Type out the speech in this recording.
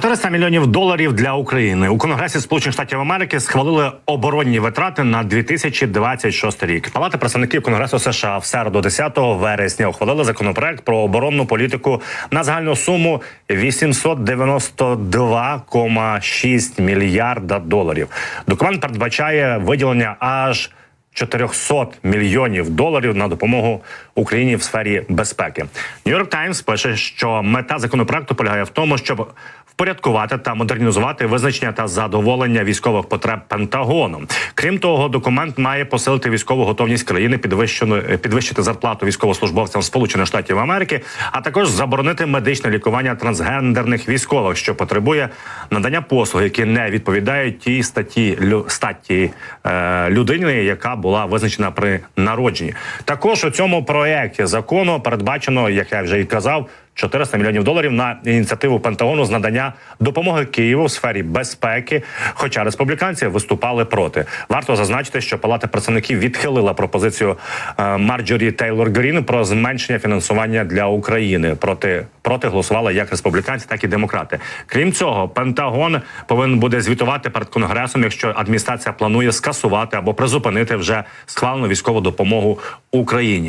400 мільйонів доларів для України у Конгресі Сполучених Штатів Америки схвалили оборонні витрати на 2026 рік. Палата представників Конгресу США в середу 10 вересня ухвалила законопроект про оборонну політику на загальну суму 892,6 мільярда доларів. Документ передбачає виділення аж 400 мільйонів доларів на допомогу Україні в сфері безпеки. Нью-Йорк Таймс пише, що мета законопроекту полягає в тому, щоб впорядкувати та модернізувати визначення та задоволення військових потреб Пентагону. Крім того, документ має посилити військову готовність країни, підвищити зарплату військовослужбовцям Сполучених Штатів Америки, а також заборонити медичне лікування трансгендерних військових, що потребує надання послуг, які не відповідають тій статті статті е, людини, яка була визначена при народженні. Також у цьому проєкті закону передбачено, як я вже і казав. 400 мільйонів доларів на ініціативу Пентагону з надання допомоги Києву в сфері безпеки. Хоча республіканці виступали проти. Варто зазначити, що Палата представників відхилила пропозицію е, Марджорі Тейлор Грін про зменшення фінансування для України. Проти проти голосували як республіканці, так і демократи. Крім цього, Пентагон повинен буде звітувати перед конгресом, якщо адміністрація планує скасувати або призупинити вже схвалену військову допомогу Україні.